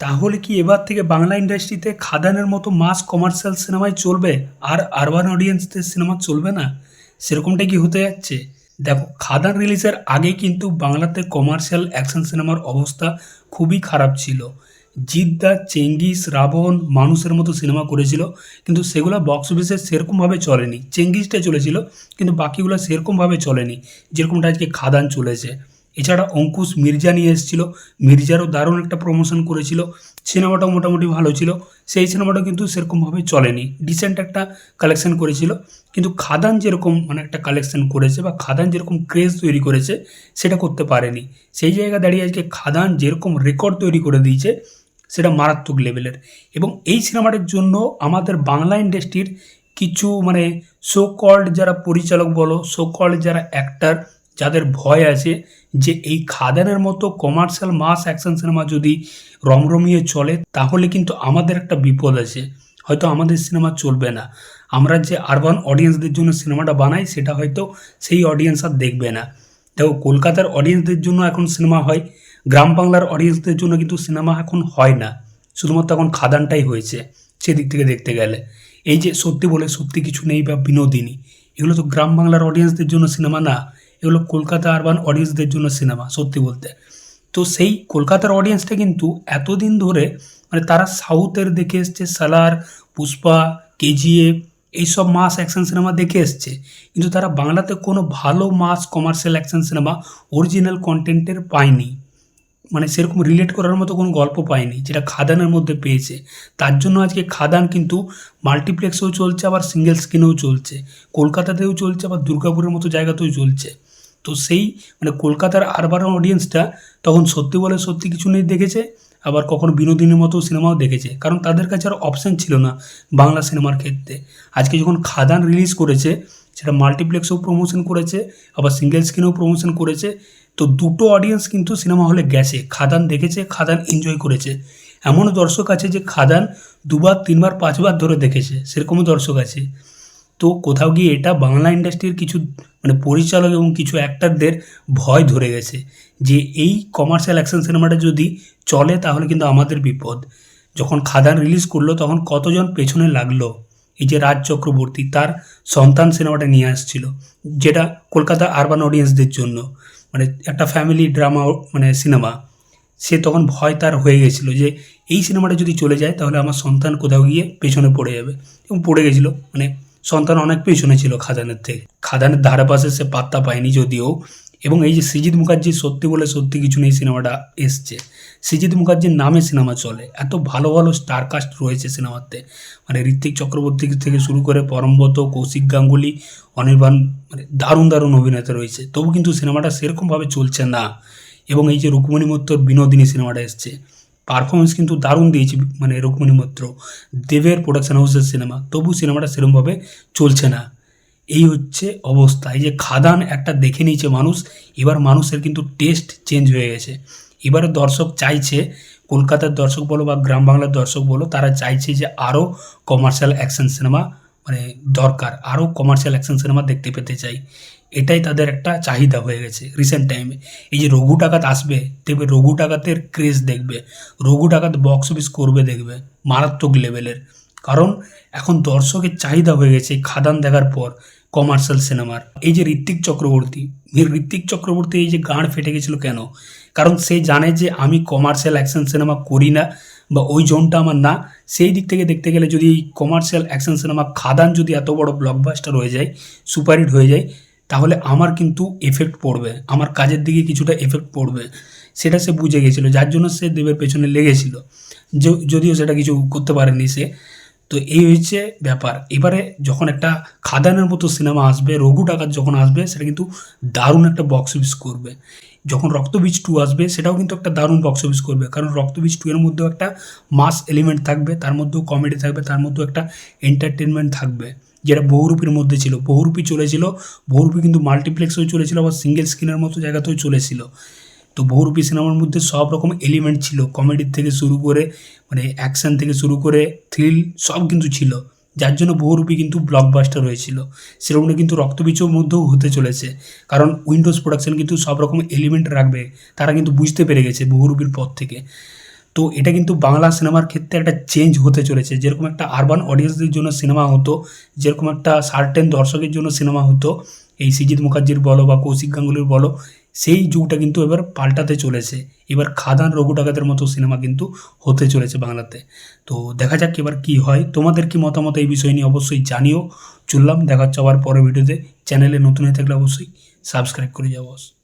তাহলে কি এবার থেকে বাংলা ইন্ডাস্ট্রিতে খাদানের মতো মাস কমার্শিয়াল সিনেমাই চলবে আর আরবান অডিয়েন্সদের সিনেমা চলবে না? সেরকমটা কি হতে যাচ্ছে? দেখো, খাদান রিলিজের আগে কিন্তু বাংলাতে কমার্শিয়াল অ্যাকশন সিনেমার অবস্থা খুবই খারাপ ছিল। জিদ্দা, চেঙ্গিস, রাবণ মানুষের মতো সিনেমা করেছিল, কিন্তু সেগুলো বক্স অফিসে সেরকমভাবে চলেনি। চেঙ্গিসটা চলেছিল, কিন্তু বাকিগুলো সেরকমভাবে চলেনি, যেরকমটা আজকে খাদান চলেছে। এছাড়া অঙ্কুশ মির্জা নিয়ে এসেছিল। মির্জারও দারুণ একটা প্রমোশন করেছিল। সিনেমাটাও মোটামুটি ভালো ছিল। সেই সিনেমাটা কিন্তু সেরকমভাবে চলেনি। ডিসেন্ট একটা কালেকশন করেছিল। কিন্তু খাদান যেরকম মানে একটা কালেকশন করেছে বা খাদান যেরকম ক্রেজ তৈরি করেছে, সেটা করতে পারেনি। সেই জায়গা দাঁড়িয়ে আজকে খাদান যেরকম রেকর্ড তৈরি করে দিয়েছে, সেটা মারাত্মক লেভেলের এবং এই সিনেমাটার জন্য আমাদের বাংলা ইন্ডাস্ট্রির কিছু মানে শো কল্ড যারা পরিচালক বলো শো কল্ড যারা অ্যাক্টার যাদের ভয় আছে যে এই খাদানের মতো কমার্শিয়াল মাস অ্যাকশন সিনেমা যদি রমরমিয়ে চলে, তাহলে কিন্তু আমাদের একটা বিপদ আছে। হয়তো আমাদের সিনেমা চলবে না। আমরা যে আরবান অডিয়েন্সদের জন্য সিনেমাটা বানাই, সেটা হয়তো সেই অডিয়েন্স আর দেখবে না। দেখো, কলকাতার অডিয়েন্সদের জন্য এখন সিনেমা হয়, গ্রাম বাংলার অডিয়েন্সদের জন্য কিন্তু সিনেমা এখন হয় না। শুধুমাত্র এখন খাদানটাই হয়েছে, সেদিক থেকে দেখতে গেলে। এই যে সত্যি বলে সত্যি কিছু নেই বা বিনোদিনী, এগুলো তো গ্রাম বাংলার অডিয়েন্সদের জন্য সিনেমা না। এগুলো কলকাতা আরবান অডিয়েন্সদের জন্য সিনেমা সত্যি বলতে। তো সেই কলকাতার অডিয়েন্সটা কিন্তু এতদিন ধরে মানে তারা সাউথের দেখে এসছে, সালার, পুষ্পা, কেজিএফ, এইসব মাস অ্যাকশন সিনেমা দেখে এসছে। কিন্তু তারা বাংলাতে কোনো ভালো mass commercial action cinema original কন্টেন্টের পায়নি। মানে সেরকম রিলেট করার মতো কোনো গল্প পায়নি, যেটা খাদানের মধ্যে পেয়েছে। তার জন্য আজকে খাদান কিন্তু মাল্টিপ্লেক্সেও চলছে, আবার সিঙ্গেল স্ক্রিনেও চলছে। কলকাতাতেও চলছে, আবার দুর্গাপুরের মতো জায়গাতেও চলছে। তো সেই মানে কলকাতার আরবার অডিয়েন্সটা তখন সত্যি বলে সত্যি কিছু নেই দেখেছে, আবার কখনো বিনোদিনীর মতো সিনেমাও দেখেছে। কারণ তাদের কাছে আর অপশান ছিল না বাংলা সিনেমার ক্ষেত্রে। আজকে যখন খাদান রিলিজ করেছে, সেটা মাল্টিপ্লেক্সেও প্রমোশন করেছে, আবার সিঙ্গেল স্ক্রিনেও প্রমোশন করেছে, তো দুটো অডিয়েন্স কিন্তু সিনেমা হলে গেছে। খাদান দেখেছে, খাদান এনজয় করেছে। এমন দর্শক আছে যে খাদান দুবার, তিনবার, পাঁচবার ধরে দেখেছে। সেরকমও দর্শক আছে। তো কোথাও গিয়ে এটা বাংলা ইন্ডাস্ট্রির কিছু মানে পরিচালক এবং কিছু অ্যাক্টারদের ভয় ধরে গেছে যে এই কমার্শিয়াল অ্যাকশন সিনেমাটা যদি চলে তাহলে কিন্তু আমাদের বিপদ। যখন খাদান রিলিজ করল তখন কতজন পেছনে লাগল? এই যে রাজ চক্রবর্তী, তার সন্তান সিনেমাটা নিয়ে আসছিল, যেটা কলকাতা আরবান অডিয়েন্সদের জন্য মানে একটা ফ্যামিলি ড্রামা মানে সিনেমা সে তখন ভয় তার হয়ে গেছিল যে এই সিনেমাটা যদি চলে যায় তাহলে আমার সন্তান কোথাও গিয়ে পেছনে পড়ে যাবে এবং পড়ে গেছিল মানে সন্তান অনেক পেছনে ছিল খাদানের থেকে। খাদানের ধারে পাশে সে পাত্তা পায়নি যদিও। এবং এই যে সৃজিৎ মুখার্জি সত্যি বলে সত্যি কিছু নেই সিনেমাটা এসছে। সৃজিৎ মুখার্জির নামে সিনেমা চলে। এত ভালো ভালো স্টার কাস্ট রয়েছে সিনেমাতে। মানে ঋত্বিক চক্রবর্তী থেকে শুরু করে পরমব্রত, কৌশিক গাঙ্গুলি, অনির্বাণ মানে দারুণ দারুণ অভিনেতা রয়েছে। তবু কিন্তু সিনেমাটা সেরকমভাবে চলছে না। এবং এই যে রুক্মণী মৈত্রর বিনোদিনী সিনেমাটা এসছে। পারফরমেন্স কিন্তু দারুণ দিয়েছে মানে রুক্মণী মৈত্র। দেবের প্রোডাকশন হাউসের সিনেমা তবু সিনেমাটা সেরকমভাবে চলছে না। এই হচ্ছে অবস্থা। এই যে খাদান একটা দেখে নিয়েছে মানুষ, এবার মানুষের কিন্তু টেস্ট চেঞ্জ হয়ে গেছে। এবার দর্শক চাইছে, কলকাতার দর্শক বলো বা গ্রাম বাংলার দর্শক বলো, তারা চাইছে যে আরও কমার্শিয়াল অ্যাকশন সিনেমা মানে দরকার। আরও কমার্শিয়াল অ্যাকশন সিনেমা দেখতে পেতে চাই। এটাই তাদের একটা চাহিদা হয়ে গেছে রিসেন্ট টাইমে এই যে রঘু টাকাত আসবে, দেখবে রঘু টাকাতের ক্রেজ দেখবে, রঘু টাকাত বক্স অফিস করবে দেখবে, মারাত্মক লেভেলের কারণ এখন দর্শকের চাহিদা হয়ে গেছে খাদান দেখার পর কমার্শিয়াল সিনেমার এই যে ঋত্বিক চক্রবর্তী ঋত্বিক চক্রবর্তী এই যে গাঁড় ফেটে গেছিল কেন? কারণ সে জানে যে আমি কমার্শিয়াল অ্যাকশন সিনেমা করি না বা ওই জোনটা আমার না, সেই দিক থেকে দেখতে গেলে যদি কমার্শিয়াল অ্যাকশন সিনেমা খাদান যদি এত বড় ব্লকবাস্টার হয়ে যায় সুপারহিট হয়ে যায়, তাহলে আমার কিন্তু এফেক্ট পড়বে, আমার কাজের দিকে কিছুটা এফেক্ট পড়বে। সেটা সে বুঝে গেছিল, যার জন্য সে দেবের পেছনে লেগেছিল। যদিও সেটা কিছু করতে পারেনি সে তো এই হচ্ছে ব্যাপার। এবারে যখন একটা খাদানের মতো সিনেমা আসবে, রঘু টাকার যখন আসবে, সেটা কিন্তু দারুণ একটা বক্স অফিস করবে। যখন রক্তবীজ টু আসবে, সেটাও কিন্তু একটা দারুণ বক্স অফিস করবে। কারণ রক্তবীজ টু এর মধ্যেও একটা মাস এলিমেন্ট থাকবে, তার মধ্যেও কমেডি থাকবে, তার মধ্যেও একটা এন্টারটেনমেন্ট থাকবে। যেটা বহুরূপীর মধ্যে ছিল। বহুরূপী চলেছিল, বহুরূপী কিন্তু মাল্টিপ্লেক্সেও চলেছিল, আবার সিঙ্গেল স্ক্রিনের মতো জায়গাতেও চলেছিল। তো বহুরূপী সিনেমার মধ্যে সব রকম এলিমেন্ট ছিল। কমেডির থেকে শুরু করে মানে অ্যাকশন থেকে শুরু করে থ্রিল সব কিন্তু ছিল। যার জন্য বহুরূপী কিন্তু ব্লকবাস্টার হয়েছিল। সেরকমটা কিন্তু রক্তবীজের মধ্যেও হতে চলেছে। কারণ উইন্ডোজ প্রোডাকশন কিন্তু সব রকম এলিমেন্ট রাখবে, তারা কিন্তু বুঝতে পেরে গেছে বহুরূপীর পর থেকে। তো এটা কিন্তু বাংলা সিনেমার ক্ষেত্রে একটা চেঞ্জ হতে চলেছে। যেরকম একটা আরবান অডিয়েন্সদের জন্য সিনেমা হতো, যেরকম একটা সার্টেন দর্শকের জন্য সিনেমা হতো, এই সৃজিত মুখার্জির বলো বা কৌশিক গাঙ্গুলির বলো সেই যুগটা কিন্তু এবার পাল্টাতে চলেছে। এবার খাদান রঘু ডাকাতের মতো সিনেমা কিন্তু হতে চলেছে বাংলাতে। তো দেখা যাক এবার কি হয়। তোমাদের কি মতামত এই বিষয় নিয়ে অবশ্যই জানিও। চললাম, দেখা হচ্ছে আবার পরের ভিডিওতে। চ্যানেলে নতুন হয়ে থাকলে অবশ্যই সাবস্ক্রাইব করে যাও বস।